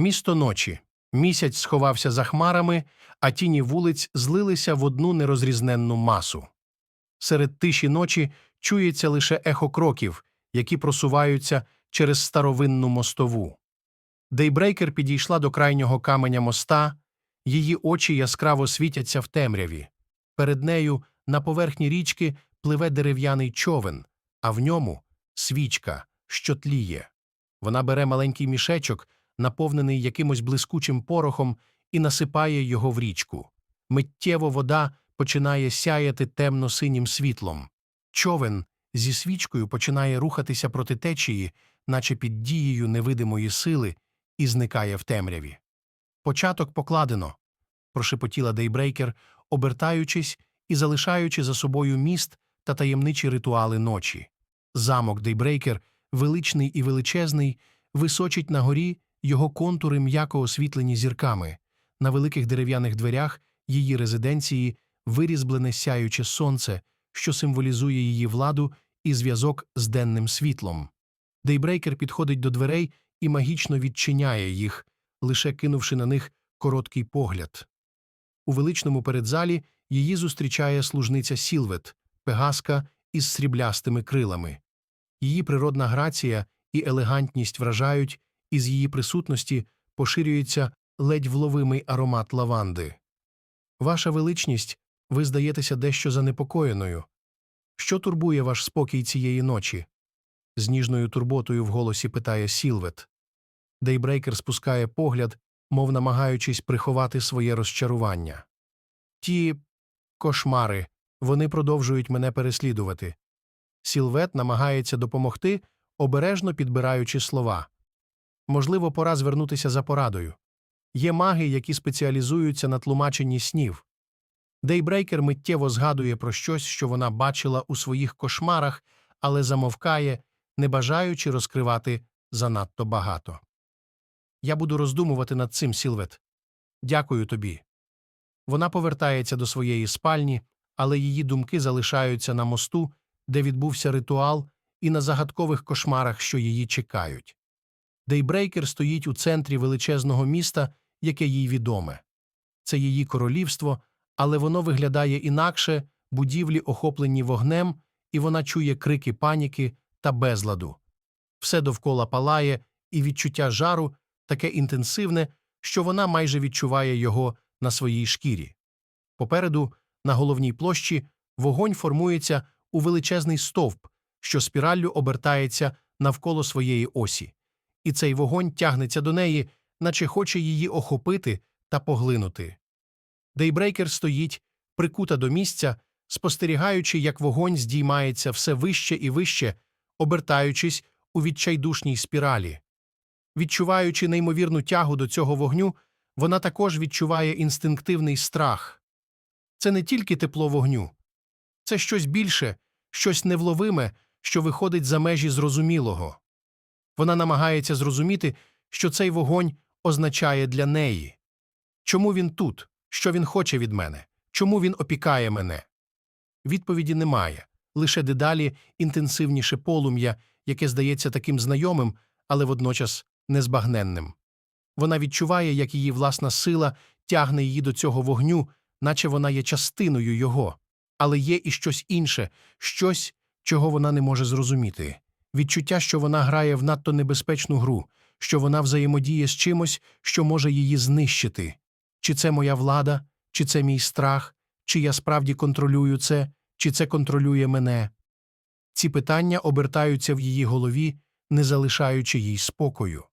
Місто ночі. Місяць сховався за хмарами, а тіні вулиць злилися в одну нерозрізненну масу. Серед тиші ночі чується лише ехо кроків, які просуваються через старовинну мостову. Дейбрейкер підійшла до крайнього каменя моста, її очі яскраво світяться в темряві. Перед нею на поверхні річки пливе дерев'яний човен, а в ньому свічка, що тліє. Вона бере маленький мішечок, наповнений якимось блискучим порохом, і насипає його в річку. Миттєво вода починає сяяти темно-синім світлом. Човен зі свічкою починає рухатися проти течії, наче під дією невидимої сили, і зникає в темряві. Початок покладено, прошепотіла Дейбрейкер, обертаючись і залишаючи за собою міст та таємничі ритуали ночі. Замок Дейбрейкер, величний і величезний, височить на горі його контури м'яко освітлені зірками. На великих дерев'яних дверях її резиденції вирізблене сяюче сонце, що символізує її владу і зв'язок з денним світлом. Дейбрейкер підходить до дверей і магічно відчиняє їх, лише кинувши на них короткий погляд. У величному передзалі її зустрічає служниця Сілвет, пегаска із сріблястими крилами. Її природна грація і елегантність вражають, і з її присутності поширюється ледь вловимий аромат лаванди. Ваша величність, ви здаєтеся дещо занепокоєною. Що турбує ваш спокій цієї ночі? з ніжною турботою в голосі питає Сілвет. Дейбрейкер спускає погляд, мов намагаючись приховати своє розчарування. Ті кошмари, вони продовжують мене переслідувати. Сілвет намагається допомогти, обережно підбираючи слова. Можливо, пора звернутися за порадою. Є маги, які спеціалізуються на тлумаченні снів. Дейбрейкер миттєво згадує про щось, що вона бачила у своїх кошмарах, але замовкає, не бажаючи розкривати занадто багато. Я буду роздумувати над цим, Сілвет. Дякую тобі. Вона повертається до своєї спальні, але її думки залишаються на мосту, де відбувся ритуал, і на загадкових кошмарах, що її чекають. Дейбрейкер стоїть у центрі величезного міста, яке їй відоме. Це її королівство, але воно виглядає інакше, будівлі охоплені вогнем, і вона чує крики паніки та безладу. Все довкола палає, і відчуття жару таке інтенсивне, що вона майже відчуває його на своїй шкірі. Попереду, на головній площі, вогонь формується у величезний стовп, що спіраллю обертається навколо своєї осі, і цей вогонь тягнеться до неї, наче хоче її охопити та поглинути. Дейбрейкер стоїть, прикута до місця, спостерігаючи, як вогонь здіймається все вище і вище, обертаючись у відчайдушній спіралі. Відчуваючи неймовірну тягу до цього вогню, вона також відчуває інстинктивний страх. Це не тільки тепло вогню, це щось більше, щось невловиме, що виходить за межі зрозумілого. Вона намагається зрозуміти, що цей вогонь означає для неї. Чому він тут? Що він хоче від мене? Чому він опікає мене? Відповіді немає, лише дедалі інтенсивніше полум'я, яке здається таким знайомим, але водночас незбагненним. Вона відчуває, як її власна сила тягне її до цього вогню, наче вона є частиною його. Але є і щось інше, щось, чого вона не може зрозуміти. Відчуття, що вона грає в надто небезпечну гру, що вона взаємодіє з чимось, що може її знищити. Чи це моя влада, чи це мій страх, чи я справді контролюю це, чи це контролює мене. Ці питання обертаються в її голові, не залишаючи їй спокою.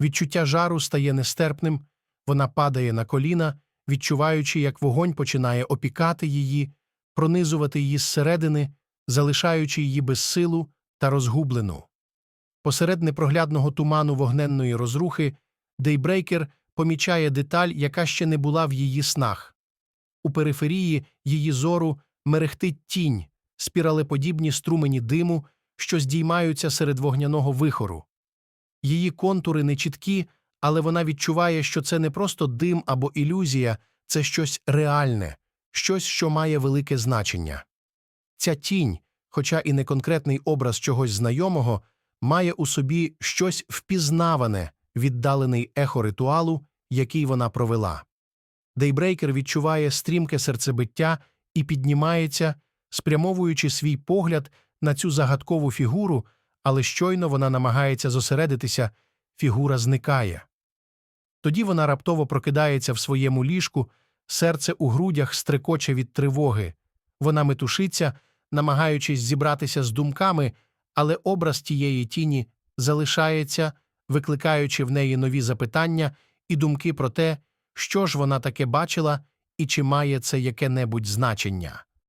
Відчуття жару стає нестерпним, вона падає на коліна, відчуваючи, як вогонь починає опікати її, пронизувати її зсередини, залишаючи її безсилу та розгублену. Посеред непроглядного туману вогненної розрухи Дейбрейкер помічає деталь, яка ще не була в її снах. У периферії її зору мерехтить тінь, спіралеподібні струмені диму, що здіймаються серед вогняного вихору. Її контури нечіткі, але вона відчуває, що це не просто дим або ілюзія, це щось реальне, щось, що має велике значення. Ця тінь, хоча і не конкретний образ чогось знайомого, має у собі щось впізнаване, віддалений ехо ритуалу, який вона провела. Дейбрейкер відчуває стрімке серцебиття і піднімається, спрямовуючи свій погляд на цю загадкову фігуру, але щойно вона намагається зосередитися, фігура зникає. Тоді вона раптово прокидається в своєму ліжку, серце у грудях стрекоче від тривоги. Вона метушиться, намагаючись зібратися з думками, але образ тієї тіні залишається, викликаючи в неї нові запитання і думки про те, що ж вона таке бачила і чи має це яке-небудь значення.